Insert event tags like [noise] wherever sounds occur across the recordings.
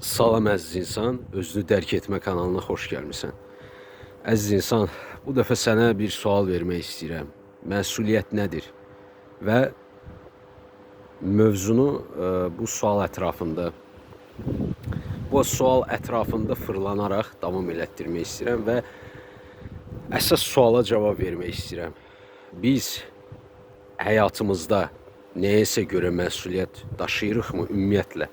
Salam əziz insan, özünü dərk etmə kanalına xoş gəlmisən. Əziz insan, bu dəfə sənə bir sual vermək istəyirəm. Məsuliyyət nədir? Və mövzunu ə, bu sual ətrafında bu sual ətrafında fırlanaraq davam elətdirmək istəyirəm və əsas suala cavab vermək istəyirəm. Biz həyatımızda nəyəsə görə məsuliyyət daşıyırıqmı ümumiyyətlə?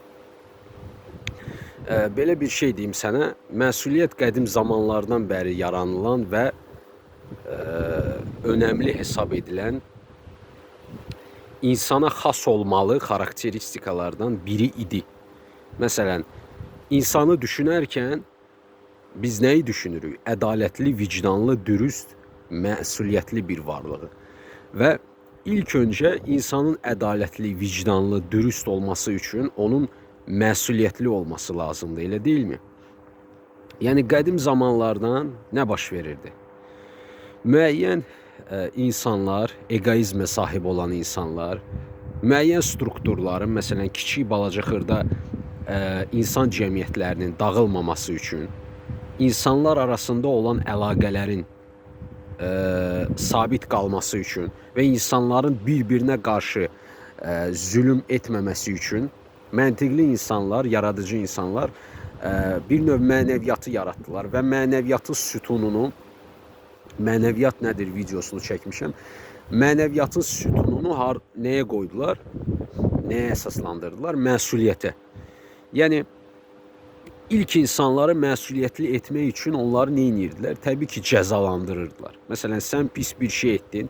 Belə bir şey deyim sənə. Məsuliyyət qədim zamanlardan bəri yaranılan və ə, önəmli hesab edilən insana xas olmalı xarakteristikalardan biri idi. Məsələn, insanı düşünərkən biz nəyi düşünürük? Ədalətli, vicdanlı, dürüst, məsuliyyətli bir varlığı. Və ilk öncə insanın ədalətli, vicdanlı, dürüst olması üçün onun məsuliyyətli olması lazımdır, elə deyilmi? Yəni qədim zamanlardan nə baş verirdi? Müəyyən ə, insanlar, egoizmə sahib olan insanlar, müəyyən strukturların, məsələn, kiçik balaca xırda ə, insan cəmiyyətlərinin dağılmaması üçün insanlar arasında olan əlaqələrin ə, sabit qalması üçün və insanların bir-birinə qarşı ə, zülm etməməsi üçün məntiqli insanlar, yaradıcı insanlar ə, bir növ mənəviyyatı yaratdılar və mənəviyyatın sütununu mənəviyyat nədir videosunu çəkmişəm. Mənəviyyatın sütununu har nəyə qoydular? Nəyə əsaslandırdılar? Məsuliyyətə. Yəni ilk insanları məsuliyyətli etmək üçün onları nə edirdilər? Təbii ki, cəzalandırırdılar. Məsələn, sən pis bir şey etdin,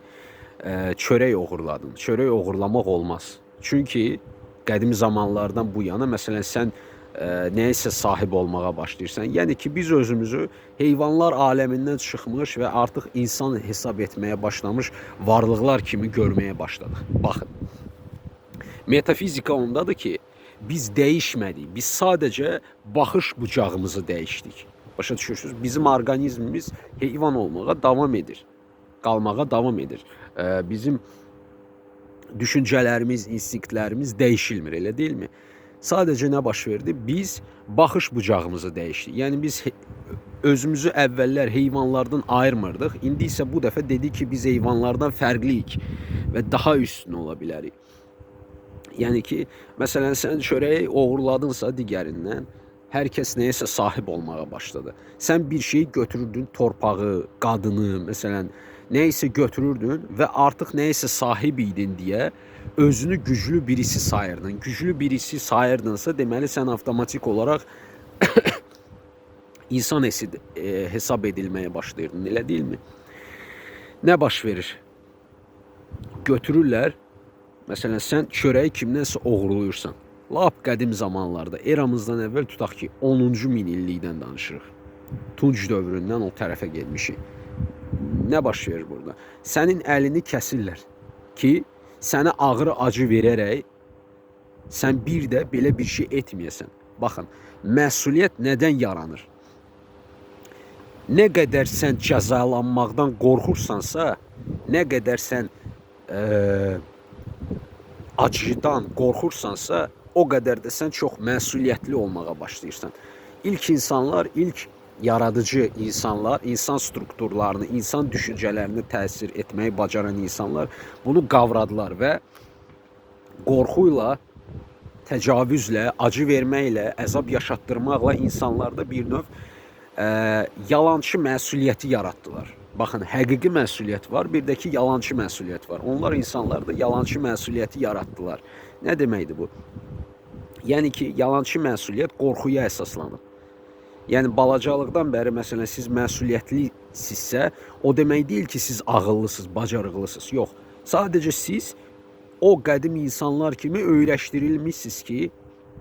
ə, çörək oğurladın. Çörək oğurlamaq olmaz. Çünki qədim zamanlardan bu yana məsələn sən ə, nəyisə sahib olmağa başlayırsan. Yəni ki, biz özümüzü heyvanlar aləmindən çıxmış və artıq insan hesab etməyə başlamış varlıqlar kimi görməyə başladıq. Baxın. Metafizika ondadır ki, biz dəyişmədik. Biz sadəcə baxış bucağımızı dəyişdik. Başa düşürsüz? Bizim orqanizmimiz heyvan olmağa davam edir. Qalmağa davam edir. Ə, bizim düşüncələrimiz, instinktlərimiz dəyişilmir, elə deyilmi? Sadəcə nə baş verdi? Biz baxış bucağımızı dəyişdik. Yəni biz özümüzü əvvəllər heyvanlardan ayırmırdıq. İndi isə bu dəfə dedi ki, biz heyvanlardan fərqliyik və daha üstün ola bilərik. Yəni ki, məsələn sən çörəyi oğurladınsa digərindən hər kəs nəyəsə sahib olmağa başladı. Sən bir şeyi götürürdün, torpağı, qadını, məsələn, nəysə götürürdün və artıq nəyəsə sahib idin deyə özünü güclü birisi sayırdın. Güclü birisi sayırdınsa, deməli sən avtomatik olaraq [coughs] insan esi e, hesab edilməyə başlayırdın, elə deyilmi? Nə baş verir? Götürürlər Məsələn, sən çörəyi kimdənsə oğurluyursan. Lap qədim zamanlarda, eramızdan əvvəl tutaq ki, 10-cu min illikdən danışırıq. Tunc dövründən o tərəfə getmişik. Nə baş verir burada? Sənin əlini kəsirlər ki, sənə ağır acı verərək sən bir də belə bir şey etməyəsən. Baxın, məsuliyyət nədən yaranır? Nə qədər sən cəzalanmaqdan qorxursansa, nə qədər sən eee acıdan qorxursansa, o qədər də sən çox məsuliyyətli olmağa başlayırsan. İlk insanlar, ilk yaradıcı insanlar, insan strukturlarını, insan düşüncələrini təsir etməyi bacaran insanlar bunu qavradılar və qorxuyla, təcavüzlə, acı verməklə, əzab yaşatdırmaqla insanlarda bir növ ə, yalançı məsuliyyəti yaratdılar. Baxın, həqiqi məsuliyyət var, bir də ki, yalançı məsuliyyət var. Onlar insanlarda yalançı məsuliyyəti yaratdılar. Nə deməkdir bu? Yəni ki, yalançı məsuliyyət qorxuya əsaslanıb. Yəni balacalıqdan bəri məsələn siz məsuliyyətlisinizsə, o demək deyil ki, siz ağıllısınız, bacarıqlısınız. Yox. Sadəcə siz o qədim insanlar kimi öyrəşdirilmisiniz ki,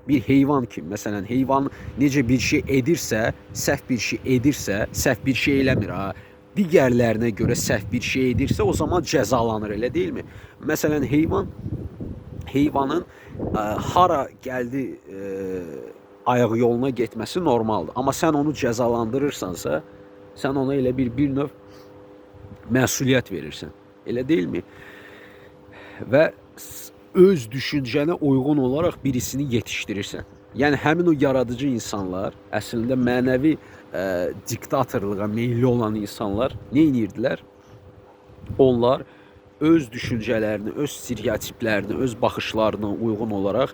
bir heyvan kimi. Məsələn, heyvan necə bir şey edirsə, səhv bir şey edirsə, səhv bir şey eləmir ha. Digərlərinə görə səhv bir şey edirsə, o zaman cəzalanır, elə deyilmi? Məsələn, heyvan heyvanın ə, hara gəldi ə, ayaq yoluna getməsi normaldır. Amma sən onu cəzalandırırsansa, sən ona elə bir bir növ məsuliyyət verirsən. Elə deyilmi? Və öz düşüncənə uyğun olaraq birisini yetişdirirsən. Yəni həmin o yaradıcı insanlar, əslində mənəvi ə, diktatorluğa meyilli olan insanlar nə edirdilər? Onlar öz düşüncələrini, öz stereotiplərini, öz baxışlarına uyğun olaraq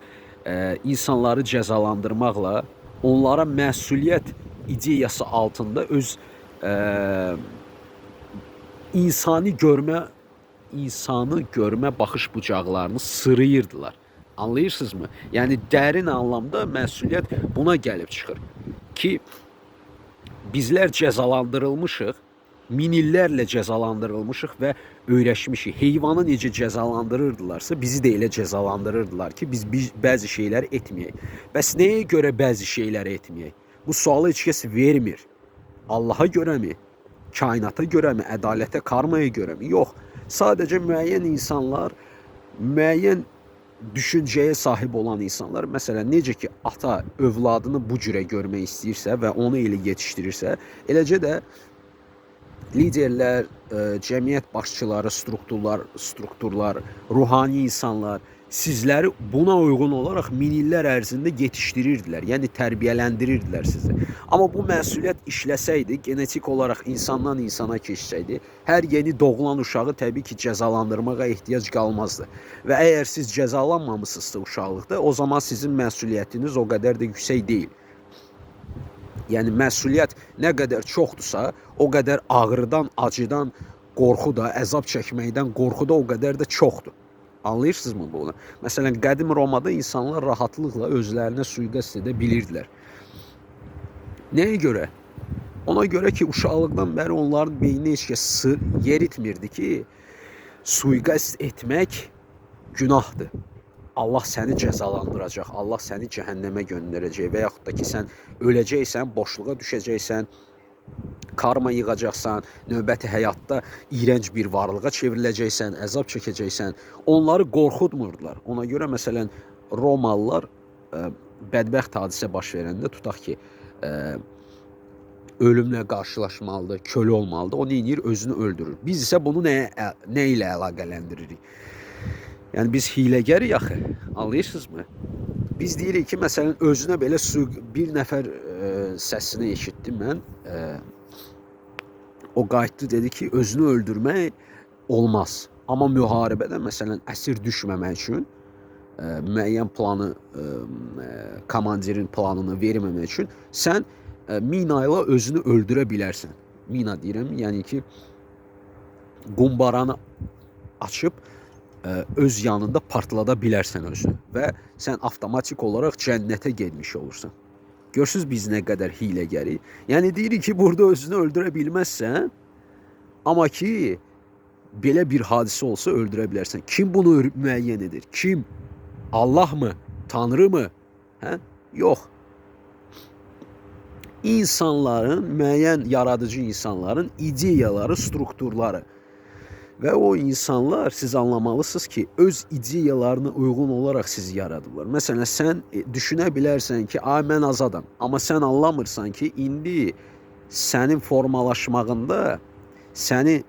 insanları cəzalandırmaqla onlara məsuliyyət ideyası altında öz ə, insani görmə insanı görmə baxış bucaqlarını sırıyırdılar. Anlayırsınızmı? Yəni dərin anlamda məsuliyyət buna gəlib çıxır ki, bizlər cəzalandırılmışıq, min illərlə cəzalandırılmışıq və öyrəşmişik. Heyvanı necə cəzalandırırdılarsa, bizi də elə cəzalandırırdılar ki, biz, biz bəzi şeylər etməyək. Bəs nəyə görə bəzi şeyləri etməyək? Bu sualı heç kəs vermir. Allaha görəmi? Kainata görəmi? Ədalətə, karmaya görəmi? Yox. Sadəcə müəyyən insanlar, müəyyən düşüncəyə sahib olan insanlar, məsələn, necə ki ata övladını bu cürə görmək istəyirsə və onu elə yetişdirirsə, eləcə də liderlər, ə, cəmiyyət başçıları, strukturlar, strukturlar, ruhani insanlar sizləri buna uyğun olaraq min illər ərzində yetişdirirdilər. Yəni tərbiyələndirirdilər sizi. Amma bu məsuliyyət işləsəydi, genetik olaraq insandan insana keçsəydi, hər yeni doğulan uşağı təbii ki, cəzalandırmağa ehtiyac qalmazdı. Və əgər siz cəzalanmamısınızsa uşaqlıqda, o zaman sizin məsuliyyətiniz o qədər də yüksək deyil. Yəni məsuliyyət nə qədər çoxdursa, o qədər ağrıdan, acıdan, qorxu da, əzab çəkməkdən qorxu da o qədər də çoxdur. Anlayırsınızmı bunu? Məsələn, qədim Romada insanlar rahatlıqla özlərinə sui-qəsd edə bilirdilər. Nəyə görə? Ona görə ki, uşaqlıqdan bəri onların beyninə heç kəs sır yeritmirdi ki, sui-qəsd etmək günahdır. Allah səni cəzalandıracaq, Allah səni cəhənnəmə göndərəcək və yaxud da ki, sən öləcəksən, boşluğa düşəcəksən, karma yığacaqsan, növbəti həyatda iyrənc bir varlığa çevriləcəksən, əzab çəkəcəksən. Onları qorxutmurdular. Ona görə məsələn Romalılar ə, bədbəxt hadisə baş verəndə tutaq ki, ə, ölümlə qarşılaşmalıdır, kölə olmalıdır. O nə edir? Özünü öldürür. Biz isə bunu nəyə nə ilə əlaqələndiririk? Yəni biz hiləgərik axı. Anlayırsınızmı? Biz deyirik ki, məsələn, özünə belə su bir nəfər ə, səsini eşitdim mən. Ə, o qayıtdı dedi ki, özünü öldürmək olmaz. Amma müharibədə məsələn əsir düşməmək üçün ə, müəyyən planı ə, komandirin planını verməmək üçün sən ə, mina ilə özünü öldürə bilərsən. Mina deyirəm, yəni ki qumbaranı açıb ə, öz yanında partlada bilərsən özünü və sən avtomatik olaraq cənnətə getmiş olursan. Görürsüz biz nə qədər hiləgərik. Yəni deyirik ki, burada özünü öldürə bilməzsən, amma ki belə bir hadisə olsa öldürə bilərsən. Kim bunu müəyyən edir? Kim? Allah mı? Tanrı mı? Hə? Yox. İnsanların, müəyyən yaradıcı insanların ideyaları, strukturları. Və o insanlar siz anlamalısınız ki, öz ideyalarına uyğun olaraq sizi yaradıblar. Məsələn, sən e, düşünə bilərsən ki, "Ay mən azadam." Amma sən anlamırsan ki, indi sənin formalaşmağında səni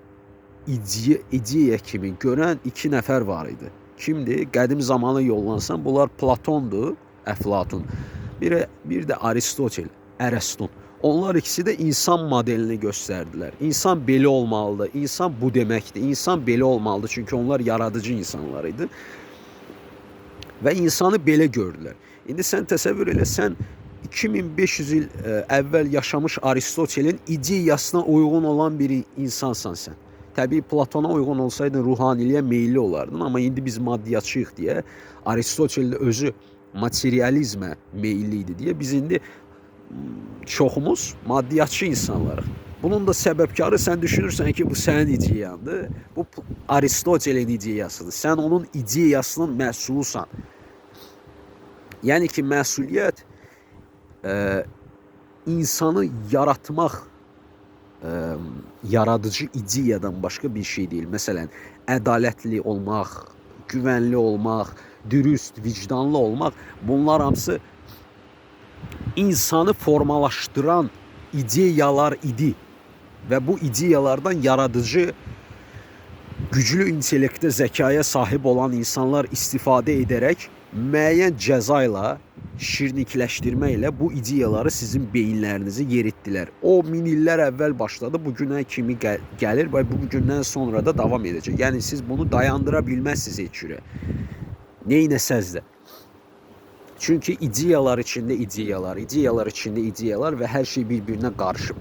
ideya, ideya kimi görən iki nəfər var idi. Kimdir? Qədim zamana yollansan, bunlar Platondur, Əflatun. Bir, bir də Aristotel, Ərəstun. Onlar ikisi də insan modelini göstərdilər. İnsan belə olmalıdır, insan bu deməkdir, insan belə olmalıdır. Çünki onlar yaradıcı insanlar idi. Və insanı belə gördülər. İndi sən təsəvvür elə, sən 2500 il ə, əvvəl yaşamış Aristotelin ideyasına uyğun olan bir insansan sən. Təbii Platona uyğun olsaydın ruhaniliyə meyilli olardın, amma indi biz maddiyyatçıyıq deyə Aristotel özü materializmə meyilli idi deyə biz indi çoxumuz maddiyyatçı insanlarıq. Bunun da səbəbkarı sən düşünürsən ki, bu sənin ideyandır. Bu Aristotelin ideyasıdır. Sən onun ideyasının məhsulusan. Yəni ki, məsuliyyət ə, insanı yaratmaq ə, yaradıcı ideyadan başqa bir şey deyil. Məsələn, ədalətli olmaq, güvənli olmaq, dürüst, vicdanlı olmaq bunlar hamısı insanı formalaşdıran ideyalar idi və bu ideyalardan yaradıcı güclü intellektə, zəkaya sahib olan insanlar istifadə edərək müəyyən cəza ilə şirnikləşdirmə ilə bu ideyaları sizin beyinlərinizi yeritdilər. O min illər əvvəl başladı, bu günə kimi gəl gəlir və bu gündən sonra da davam edəcək. Yəni siz bunu dayandıra bilməzsiniz heç cürə. Neynəsəz də. Çünkü ideyalar içinde ideyalar, ideyalar içinde ideyalar ve her şey birbirine karışıp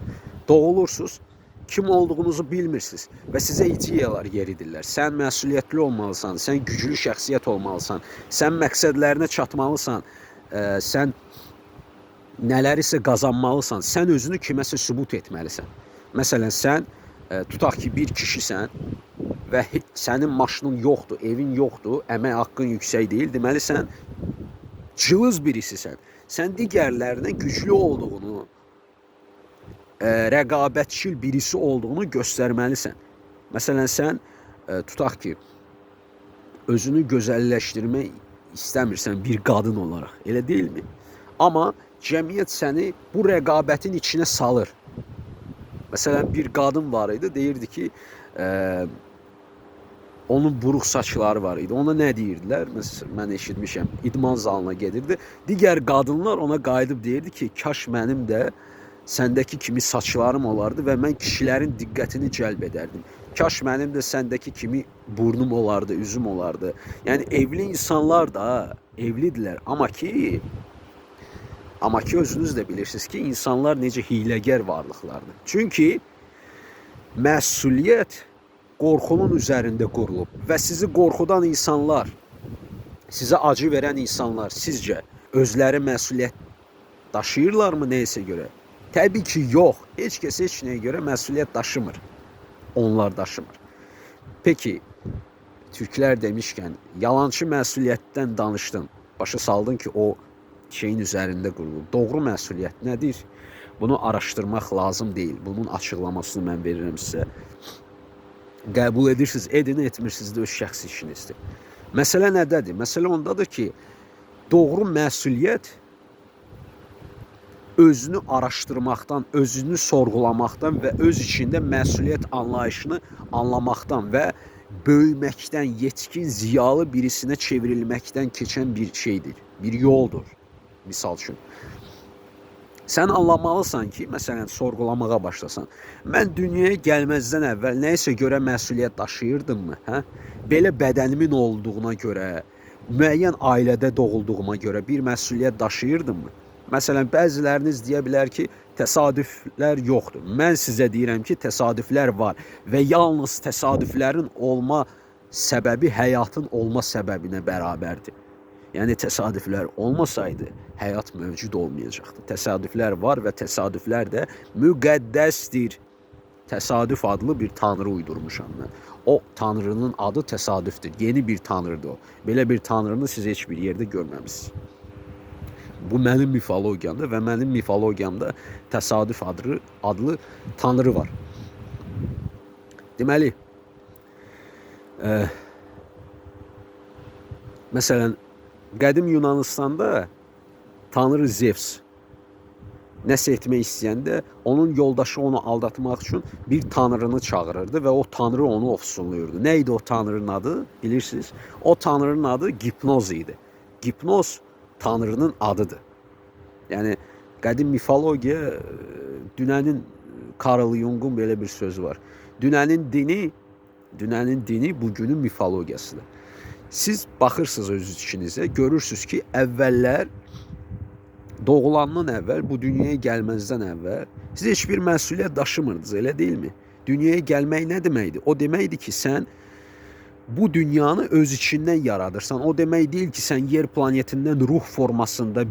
doğulursunuz. Kim olduğunuzu bilmirsiniz ve size ideyalar yeridirlər. Sən məsuliyyətli olmalısan, sən güclü şəxsiyyət olmalısan, sən məqsədlərinə çatmalısan, ə, sən nələrisə qazanmalısan, sən özünü kiməsə sübut etməlisən. Məsələn, sən ə, tutaq ki, bir kişisən və sənin maşının yoxdur, evin yoxdur, əmək haqqın yüksək deyil, deməli sən cılız birisisən. Sən digərlərinə güclü olduğunu, ə, rəqabətçil birisi olduğunu göstərməlisən. Məsələn, sən ə, tutaq ki, özünü gözəlləşdirmək istəmirsən bir qadın olaraq, elə deyilmi? Amma cəmiyyət səni bu rəqabətin içinə salır. Məsələn, bir qadın var idi, deyirdi ki, ə, onun buruq saçları var idi. Ona nə deyirdilər? Məsələn, mən eşitmişəm. İdman zalına gedirdi. Digər qadınlar ona qayıdıb deyirdi ki, kaş mənim də səndəki kimi saçlarım olardı və mən kişilərin diqqətini cəlb edərdim. Kaş mənim də səndəki kimi burnum olardı, üzüm olardı. Yəni evli insanlar da evlidirlər, amma ki amma ki özünüz də bilirsiniz ki, insanlar necə hiyləgər varlıqlardır. Çünki məsuliyyət qorxunun üzərində qurulub və sizi qorxudan insanlar, sizə acı verən insanlar sizcə özləri məsuliyyət daşıyırlarmı nəyəsə görə? Təbii ki, yox. Heç kəs heç nəyə görə məsuliyyət daşımır. Onlar daşımır. Peki, Türklər demişkən, yalançı məsuliyyətdən danışdın. Başa saldın ki, o şeyin üzərində qurulub. Doğru məsuliyyət nədir? Bunu araşdırmaq lazım deyil. Bunun açıqlamasını mən verirəm sizə. Qəbul edirsiniz, edin, etmirsiniz də öz şəxsi işinizdir. Məsələ nədədir? Məsələ ondadır ki, doğru məsuliyyət özünü araşdırmaqdan, özünü sorğulamaqdan və öz içində məsuliyyət anlayışını anlamaqdan və böyüməkdən, yetkin, ziyalı birisinə çevrilməkdən keçən bir şeydir, bir yoldur. Misal üçün. Sən anlamalısan ki, məsələn, sorğulamağa başlasan. Mən dünyaya gəlməzdən əvvəl nəyisə görə məsuliyyət daşıyırdımmı, hə? Belə bədənimin olduğuna görə, müəyyən ailədə doğulduğuma görə bir məsuliyyət daşıyırdımmı? Məsələn, bəziləriniz deyə bilər ki, təsadüflər yoxdur. Mən sizə deyirəm ki, təsadüflər var və yalnız təsadüflərin olma səbəbi həyatın olma səbəbinə bərabərdir. Yəni təsadüflər olmasaydı həyat mövcud olmayacaqdı. Təsadüflər var və təsadüflər də müqəddəsdir. Təsadüf adlı bir tanrı uydurmuşam mən. O tanrının adı təsadüfdür. Yeni bir tanrıdır o. Belə bir tanrını siz heç bir yerdə görməmisiniz. Bu mənim mifologiyamda və mənim mifologiyamda təsadüf adlı adlı tanrı var. Deməli, e, məsələn, qədim Yunanistanda tanrı Zevs nəsə etmək istəyəndə onun yoldaşı onu aldatmaq üçün bir tanrını çağırırdı və o tanrı onu ofsunluyurdu. Nə idi o tanrının adı? Bilirsiniz? O tanrının adı Gipnoz idi. Gipnoz tanrının adıdır. Yəni qədim mifologiya e, dünənin Carl Jung'un belə bir sözü var. Dünənin dini, dünənin dini bugünün mifologiyasıdır. Siz baxırsınız öz içinizə, görürsüz ki, əvvəllər doğulandan əvvəl, bu dünyaya gəlməzdən əvvəl siz heç bir məsuliyyət daşımırdınız, elə deyilmi? Dünyaya gəlmək nə deməkdir? O deməkdir ki, sən bu dünyanı öz içindən yaradırsan. O demək deyil ki, sən yer planetindən ruh formasında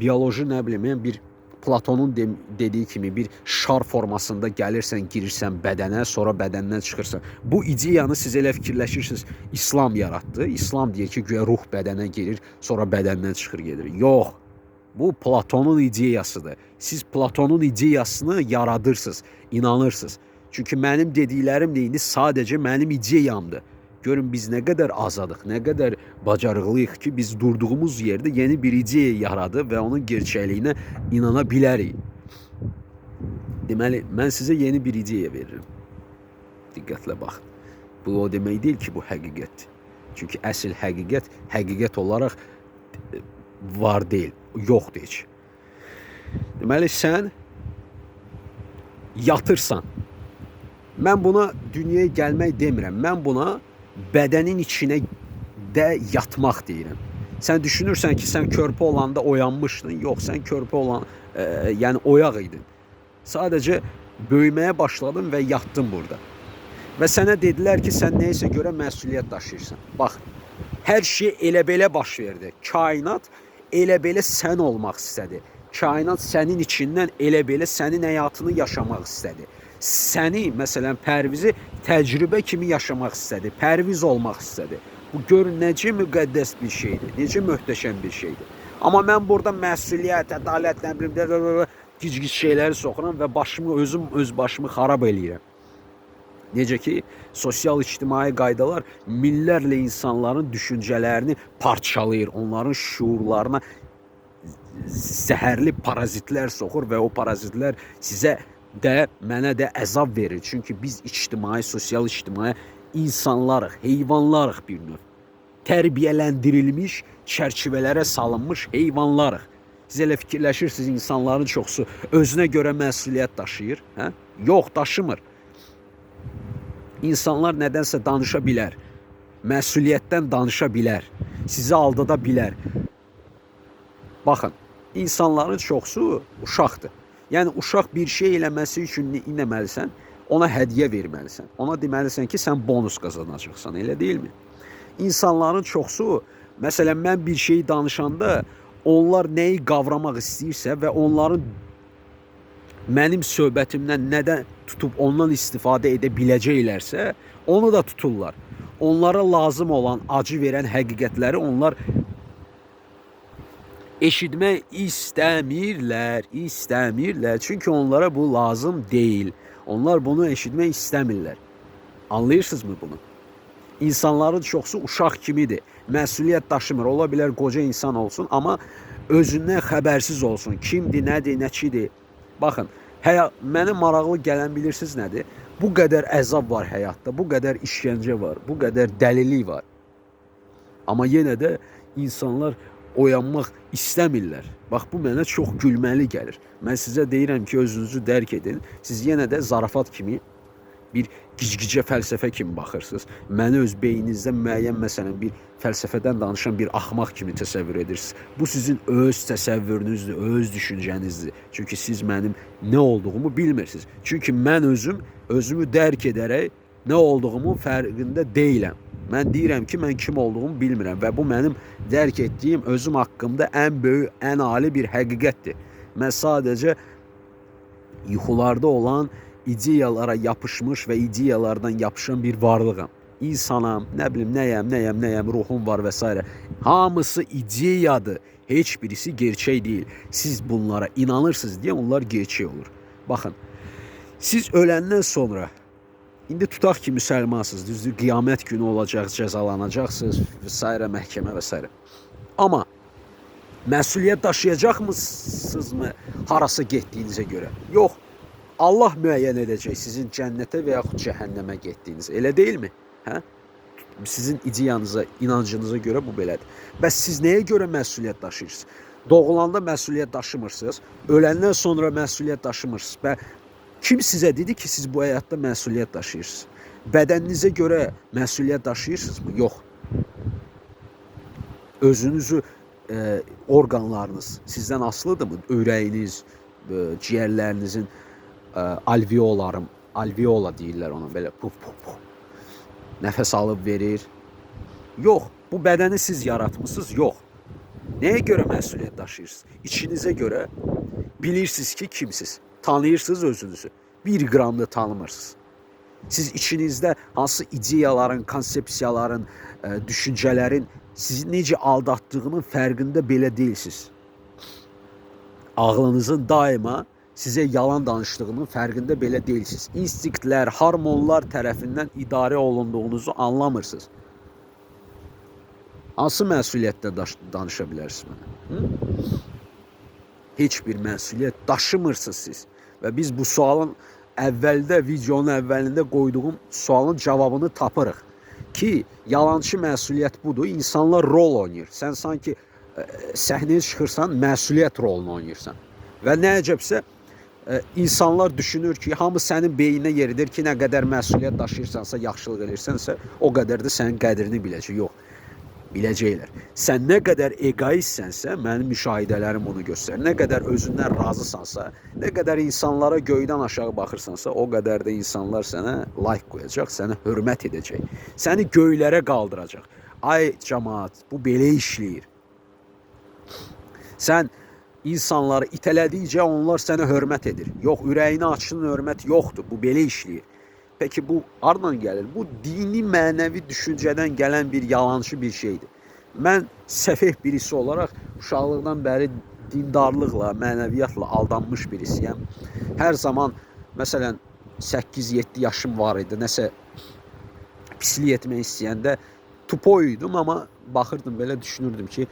bioloji nə bilim, yəni bir Platonun de dediyi kimi bir şar formasında gəlirsən, girirsən bədənə, sonra bədəndən çıxırsan. Bu ideyanı siz elə fikirləşirsiniz, İslam yaratdı. İslam deyir ki, güya ruh bədənə girir, sonra bədəndən çıxır gedir. Yox. Bu Platonun ideyasıdır. Siz Platonun ideyasını yaradırsınız, inanırsınız. Çünki mənim dediklərim indi sadəcə mənim ideyamdır. Görün biz nə qədər azadıq, nə qədər bacarıqlıyıq ki, biz durduğumuz yerdə yeni bir ideya yaradıb və onun gerçəkliyinə inana bilərik. Deməli, mən sizə yeni bir ideya verirəm. Diqqətlə baxın. Bu o demək deyil ki, bu həqiqətdir. Çünki əsl həqiqət həqiqət olaraq e, var deyil. yoxdur heç. Deməli sən yatırsan. Mən buna dünyaya gəlmək demirəm. Mən buna bədənin içinə də yatmaq deyirəm. Sən düşünürsən ki, sən körpə olanda oyanmışdın. Yox, sən körpə olan, e, yəni oyaq idin. Sadəcə böyüməyə başladın və yatdın burada. Və sənə dedilər ki, sən nəyəsə görə məsuliyyət daşıyırsan. Bax, hər şey elə belə baş verdi. Kainat elə belə sən olmaq istədi. Kainat sənin içindən elə belə sənin həyatını yaşamaq istədi. Səni, məsələn, Pərvizi təcrübə kimi yaşamaq istədi. Pərviz olmaq istədi. Bu gör necə müqəddəs bir şeydir, necə möhtəşəm bir şeydir. Amma mən burada məsuliyyət, ədalət, nə bilim, gic-gic şeyləri soxuram və başımı özüm öz başımı xarab eləyirəm. Necə ki, sosial ictimai qaydalar minlərlə insanların düşüncələrini parçalayır, onların şuurlarına zəhərli parazitlər soxur və o parazitlər sizə də, mənə də əzab verir. Çünki biz ictimai, sosial ictimai insanlarıq, heyvanlarıq bir növ. Tərbiyələndirilmiş, çərçivələrə salınmış heyvanlarıq. Siz elə fikirləşirsiniz insanların çoxusu özünə görə məsuliyyət daşıyır, hə? Yox, daşımır. İnsanlar nədənsə danışa bilər. Məsuliyyətdən danışa bilər. Sizi aldada bilər. Baxın, insanların çoxusu uşaqdır. Yəni uşaq bir şey eləməsi üçün nə etməlisən? Ona hədiyyə verməlisən. Ona deməlisən ki, sən bonus qazanacaqsan, elə deyilmi? İnsanların çoxusu, məsələn, mən bir şey danışanda onlar nəyi qavramaq istəyirsə və onların mənim söhbətimdən nədən tutub ondan istifadə edə biləcəklərsə, onu da tuturlar. Onlara lazım olan acı verən həqiqətləri onlar eşitmək istəmirlər, istəmirlər. Çünki onlara bu lazım deyil. Onlar bunu eşitmək istəmirlər. Anlayırsınızmı bunu? İnsanların çoxusu uşaq kimidir. Məsuliyyət daşımır. Ola bilər qoca insan olsun, amma özündən xəbərsiz olsun. Kimdir, nədir, nəçidir? Baxın, həya mənə maraqlı gələn bilirsiniz nədir? Bu qədər əzab var həyatda, bu qədər işgəncə var, bu qədər dəlilik var. Amma yenə də insanlar oyanmaq istəmirlər. Bax bu mənə çox gülməli gəlir. Mən sizə deyirəm ki, özünüzü dərk edin. Siz yenə də zarafat kimi bir gicgicə fəlsəfə kimi baxırsınız. Məni öz beyninizdə müəyyən məsələn bir fəlsəfədən danışan bir axmaq kimi təsəvvür edirsiniz. Bu sizin öz təsəvvürünüzdür, öz düşüncənizdir. Çünki siz mənim nə olduğumu bilmirsiniz. Çünki mən özüm özümü dərk edərək nə olduğumun fərqində deyiləm. Mən deyirəm ki, mən kim olduğumu bilmirəm və bu mənim dərk etdiyim özüm haqqımda ən böyük, ən ali bir həqiqətdir. Mən sadəcə yuxularda olan ideyalara yapışmış və ideyalardan yapışan bir varlığam. İnsanam, nə bilim, nəyəm, nəyəm, nəyəm, ruhum var və s. Hamısı ideyadır. Heç birisi gerçək deyil. Siz bunlara inanırsınız deyə onlar gerçək olur. Baxın, siz öləndən sonra İndi tutaq ki, müsəlmansınız, düzdür, qiyamət günü olacaq, cəzalanacaqsınız və s. məhkəmə və s. Amma məsuliyyət daşıyacaqmısınızmı harasa getdiyinizə görə? Yox. Allah müəyyən edəcək sizin cənnətə və yaxud cəhənnəmə getdiyinizi. Elə deyilmi? Hə? Sizin ideyanıza, inancınıza görə bu belədir. Bəs siz nəyə görə məsuliyyət daşıyırsınız? Doğulanda məsuliyyət daşımırsınız, öləndən sonra məsuliyyət daşımırsınız. Və kim sizə dedi ki, siz bu həyatda məsuliyyət daşıyırsınız? Bədəninizə görə məsuliyyət daşıyırsınızmı? Yox. Özünüzü e, orqanlarınız sizdən asılıdırmı? Ürəyiniz, e, ciyərlərinizin e, alveolarım, alveola deyirlər ona belə puf puf puf. Nəfəs alıb verir. Yox, bu bədəni siz yaratmısınız? Yox. Nəyə görə məsuliyyət daşıyırsınız? İçinizə görə bilirsiniz ki, kimsiz. Tanıyırsınız özünüzü. Bir qram da tanımırsınız. Siz içinizdə hansı ideyaların, konsepsiyaların, e, düşüncələrin sizi necə aldatdığının fərqində belə deyilsiniz. Ağlınızın daima sizə yalan danışdığının fərqində belə deyilsiniz. İnstinktlər, hormonlar tərəfindən idarə olunduğunuzu anlamırsınız. Hansı məsuliyyətdə danışa bilərsiniz mənə? Hı? Heç bir məsuliyyət daşımırsınız siz. Və biz bu sualın əvvəldə, videonun əvvəlində qoyduğum sualın cavabını tapırıq. Ki, yalançı məsuliyyət budur. İnsanlar rol oynayır. Sən sanki səhnəyə çıxırsan, məsuliyyət rolunu oynayırsan. Və nə əcəbsə e, insanlar düşünür ki, hamı sənin beyninə yeridir ki, nə qədər məsuliyyət daşıyırsansa, yaxşılıq edirsənsə, o qədər də sənin qədrini biləcək. Yox. Biləcəklər. Sən nə qədər egoistsənsə, mənim müşahidələrim bunu göstərir. Nə qədər özündən razısansa, nə qədər insanlara göydən aşağı baxırsansa, o qədər də insanlar sənə like qoyacaq, sənə hörmət edəcək. Səni göylərə qaldıracaq. Ay cəmaət, bu belə işləyir. Sən insanları itələdikcə onlar sənə hörmət edir. Yox, ürəyini açdın, hörmət yoxdur. Bu belə işləyir. Peki bu hardan gəlir? Bu dini mənəvi düşüncədən gələn bir yalançı bir şeydir. Mən səfeh birisi olaraq uşaqlıqdan bəri dindarlıqla, mənəviyyatla aldanmış birisiyəm. Hər zaman məsələn 8-7 yaşım var idi. Nəsə pislik etmək istəyəndə tupoy idim, amma baxırdım belə düşünürdüm ki,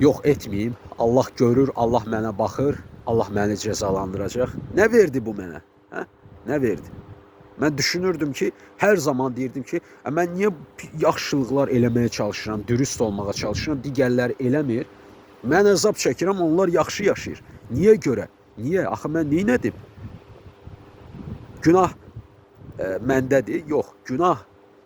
yox etməyim. Allah görür, Allah mənə baxır, Allah məni cəzalandıracaq. Nə verdi bu mənə? Hə? Nə verdi? Mən düşünürdüm ki, hər zaman deyirdim ki, "Ə, mən niyə yaxşılıqlar eləməyə çalışıram, dürüst olmağa çalışıram, digərləri eləmir. Mən əzab çəkirəm, onlar yaxşı yaşayır. Niyə görə? Niyə? Axı mən nə edim? Günah e, məndədir? Yox, günah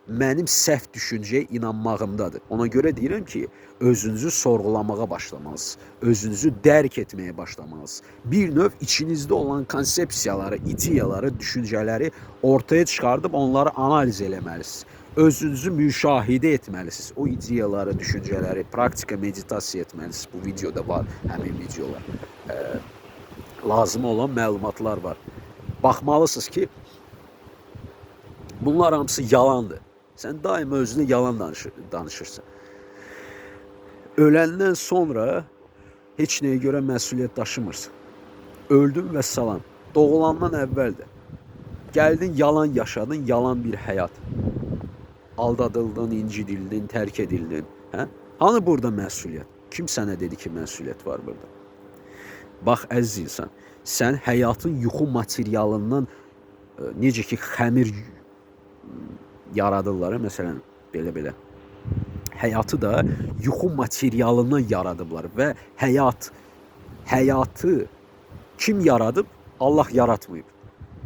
mənim səhv düşüncəyə inanmağımdadır. Ona görə deyirəm ki, özünüzü sorğulamağa başlamalısınız. Özünüzü dərk etməyə başlamalısınız. Bir növ içinizdə olan konsepsiyaları, ideyaları, düşüncələri ortaya çıxardıb onları analiz eləməlisiniz. Özünüzü müşahidə etməlisiniz. O ideyaları, düşüncələri praktika meditasiya etməlisiniz. Bu videoda var həmin videolar. Ee, lazım olan məlumatlar var. Baxmalısınız ki, bunlar hamısı yalandır. Sən daim özünə yalan danışır, danışırsan. Öləndən sonra heç nəyə görə məsuliyyət daşımırsan. Öldün və salam. Doğulandan əvvəl də gəldin, yalan yaşadın, yalan bir həyat. Aldadıldın, incidildin, tərk edildin. Hə? Hani burada məsuliyyət? Kim sənə dedi ki, məsuliyyət var burada? Bax əziz insan, sən həyatın yuxu materialından e, necə ki xəmir yaradırlar, məsələn, belə-belə. Həyatı da yuxu materialından yaradıblar və həyat həyatı kim yaradıb? Allah yaratmayıb.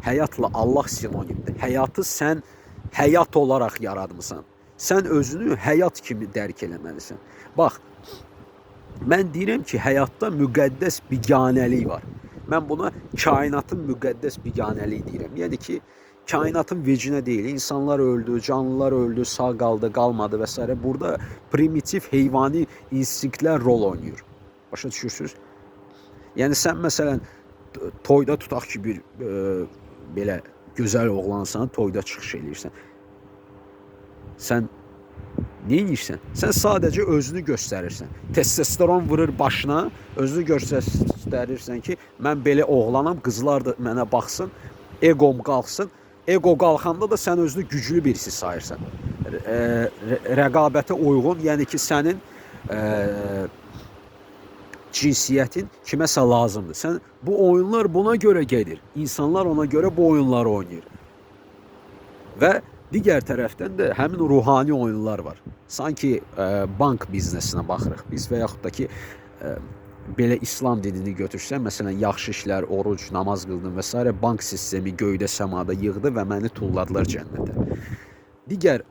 Həyatla Allah sinonimdir. Həyatı sən həyat olaraq yaratmısan. Sən özünü həyat kimi dərk eləməlisən. Bax, mən deyirəm ki, həyatda müqəddəs biganəlik var. Mən buna kainatın müqəddəs biganəliyi deyirəm. Yəni ki, kainatın vecinə deyil. İnsanlar öldü, canlılar öldü, sağ qaldı, qalmadı və s. Burada primitiv heyvani instinktlər rol oynayır. Başa düşürsüz? Yəni sən məsələn toyda tutaq ki bir e, belə gözəl oğlansan, toyda çıxış eləyirsən. Sən nə edirsən? Sən sadəcə özünü göstərirsən. Testosteron vurur başına, özünü göstərirsən ki, mən belə oğlanam, qızlar da mənə baxsın, eqom qalxsın. Ego qalxanda da sən özünü güclü birisi sayırsan. E, rə- rəqabətə uyğun, yəni ki, sənin e, cinsiyyətin kiməsə lazımdır. Sən bu oyunlar buna görə gedir. İnsanlar ona görə bu oyunları oynayır. Və digər tərəfdən də həmin ruhani oyunlar var. Sanki e, bank biznesinə baxırıq biz və yaxud da ki e, belə İslam dinini götürsən, məsələn, yaxşı işlər, oruc, namaz qıldın və s. bank sistemi göydə, səmada yığdı və məni tulladılar cənnətə. Digər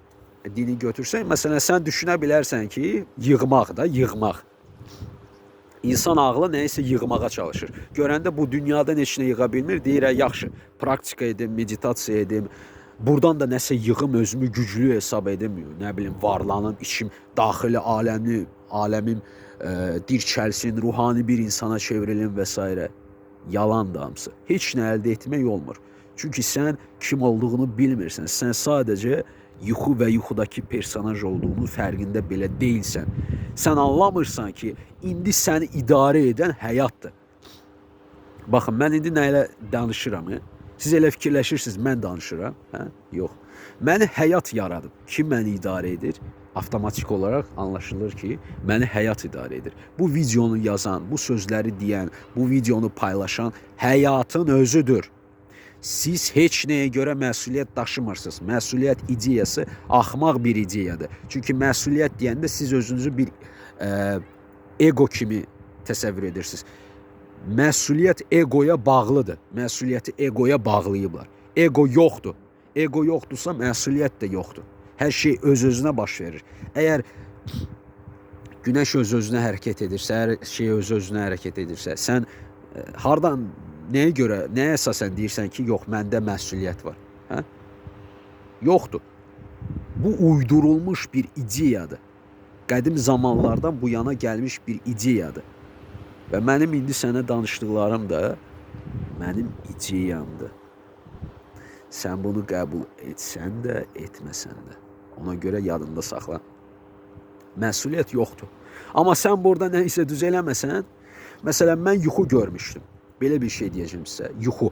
dini götürsən, məsələn, sən düşünə bilərsən ki, yığmaq da, yığmaq. İnsan ağlı nəyisə yığmağa çalışır. Görəndə bu dünyada heç nə yığa bilmir, deyir, "Ə, yaxşı, praktika edim, meditasiya edim, Buradan da nəsə yığım özümü güclü hesab edim, nə bilim, varlanım, içim daxili aləmi, aləmim dirçəlsin, ruhani bir insana çevrilim və s. Yalan da hamısı. Heç nə əldə etmək olmur. Çünki sən kim olduğunu bilmirsən. Sən sadəcə yuxu və yuxudakı personaj olduğunu fərqində belə deyilsən. Sən anlamırsan ki, indi səni idarə edən həyatdır. Baxın, mən indi nə ilə danışıram? He? Siz elə fikirləşirsiniz, mən danışıram, hə? Yox. Məni həyat yaradıb. Kim məni idarə edir? Avtomatik olaraq anlaşılır ki, məni həyat idarə edir. Bu videonu yazan, bu sözləri deyən, bu videonu paylaşan həyatın özüdür. Siz heç nəyə görə məsuliyyət daşımırsınız. Məsuliyyət ideyası axmaq bir ideyadır. Çünki məsuliyyət deyəndə siz özünüzü bir e, ego kimi təsəvvür edirsiniz. Məsuliyyət egoya bağlıdır. Məsuliyyəti egoya bağlayıblar. Ego yoxdur. Ego yoxdursa məsuliyyət də yoxdur. Hər şey öz-özünə baş verir. Əgər Günəş öz-özünə hərəkət edirsə, hər şey öz-özünə hərəkət edirsə, sən e, hardan nəyə görə, nəyə əsasən deyirsən ki, yox, məndə məsuliyyət var? Hə? Yoxdur. Bu uydurulmuş bir ideyadır. Qədim zamanlardan bu yana gəlmiş bir ideyadır. Və mənim indi sənə danışdıqlarım da mənim ideyamdır. Sən bunu qəbul etsən də, etməsən də. Ona görə yadında saxla. Məsuliyyət yoxdur. Amma sən burada nə isə düz eləməsən, məsələn mən yuxu görmüşdüm. Belə bir şey deyəcəm sizə, yuxu.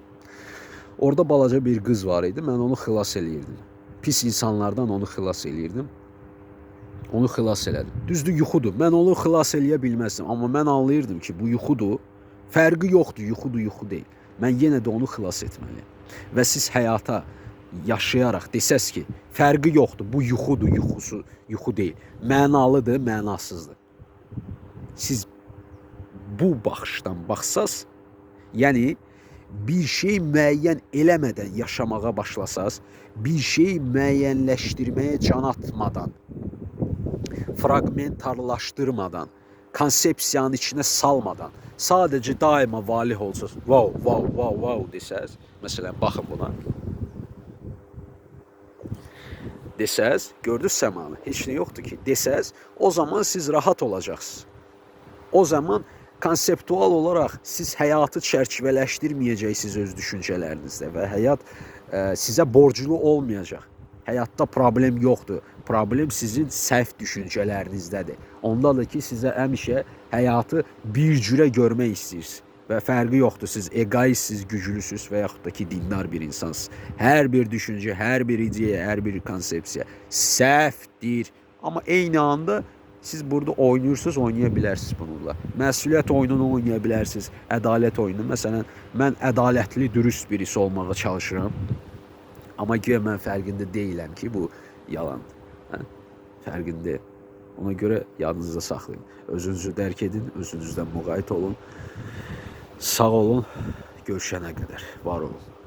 Orada balaca bir qız var idi, mən onu xilas eləyirdim. Pis insanlardan onu xilas eləyirdim. Onu xilas elədim. Düzdür, yuxudur. Mən onu xilas eləyə bilməzdim, amma mən anlayırdım ki, bu yuxudur. Fərqi yoxdur, yuxudur, yuxu deyil. Mən yenə də onu xilas etməliyəm. Və siz həyata yaşayaraq desəz ki, fərqi yoxdur, bu yuxudur, yuxusu yuxu deyil. Mənalıdır, mənasızdır. Siz bu baxışdan baxsaz, yəni bir şey müəyyən eləmədən yaşamağa başlasaz, bir şey müəyyənləşdirməyə can atmadan, fraqmentarlaşdırmadan, konsepsiyanın içinə salmadan, sadəcə daima valih olsaz, wow, wow, wow, wow desəz, məsələn, baxın buna. Desəz, gördünüz səmanı, heç nə yoxdur ki, desəz, o zaman siz rahat olacaqsınız. O zaman konseptual olaraq siz həyatı çərçivələşdirməyəcəksiniz öz düşüncələrinizdə və həyat ə, sizə borclu olmayacaq. Həyatda problem yoxdur. Problem sizin səhv düşüncələrinizdədir. Ondadır ki, sizə həmişə həyatı bir cürə görmək istəyirsiniz. Və fərqi yoxdur. Siz egoistsiz, güclüsüz və yaxud da ki, dindar bir insansınız. Hər bir düşüncə, hər bir ideya, hər bir konsepsiya səhvdir. Amma eyni anda siz burada oynayırsınız, oynaya bilərsiniz bununla. Məsuliyyət oyununu oynaya bilərsiniz, ədalət oyununu. Məsələn, mən ədalətli, dürüst birisi olmağa çalışıram. Amma güya mən fərqində deyiləm ki, bu yalandır. Hə? Fərqində. Ona görə yadınızda saxlayın. Özünüzü dərk edin, özünüzdən müğayət olun. Sağ olun. Görüşənə qədər. Var olun.